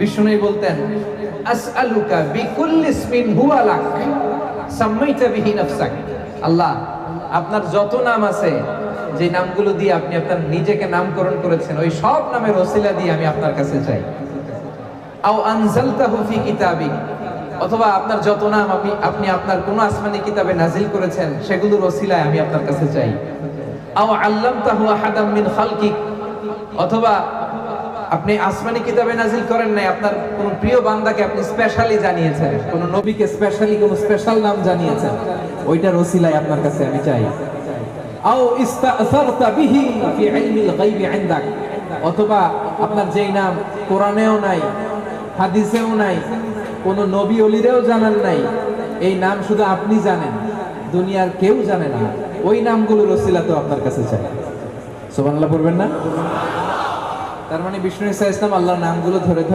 বিষ্ণু বলতেন, আসআলুকা ইসমিন সাম্মাইতা বিহি নাফসাক। আল্লাহ, আপনার যত নাম আছে, যে নামগুলো দিয়ে আপনি আপনার নিজেকে নামকরণ করেছেন, ওই সব নামের ওসিলা দিয়ে আমি আপনার কাছে চাই। আও আনজালতাহু ফি কিতাবিক অথবা আপনার যত নাম আপনি আপনি আপনার কোন আসমানি কিতাবে নাজিল করেছেন, সেগুলোর ওসিলায় আমি আপনার কাছে চাই। আও আল্লামতাহু আহাদাম মিন খালকিক, অথবা আপনি আসমানি কিতাবে নাজিল করেন নাই, আপনার কোন প্রিয় বান্দাকে আপনি স্পেশালি জানিয়েছেন, কোন নবীকে স্পেশালি কোন স্পেশাল নাম জানিয়েছেন, ওইটার ওসিলায় আপনার কাছে আমি চাই। আও ইস্তাসারতা বিহি ফি ইলমিল গায়বি ইনদাক, অথবা আপনার যেই নাম কোরআনেও নাই, হাদিসেও নাই, কোন নবী অলিরেও জানান নাই, এই নাম শুধু আপনি জানেন, দুনিয়ার কেউ জানে না, ওই নামগুলোর ওসিলা তো আপনার কাছে চাই। সুবহানাল্লাহ পড়বেন না? তার মানে বিষ্ণু ইসা ইসলাম আল্লাহর নামগুলো ধরে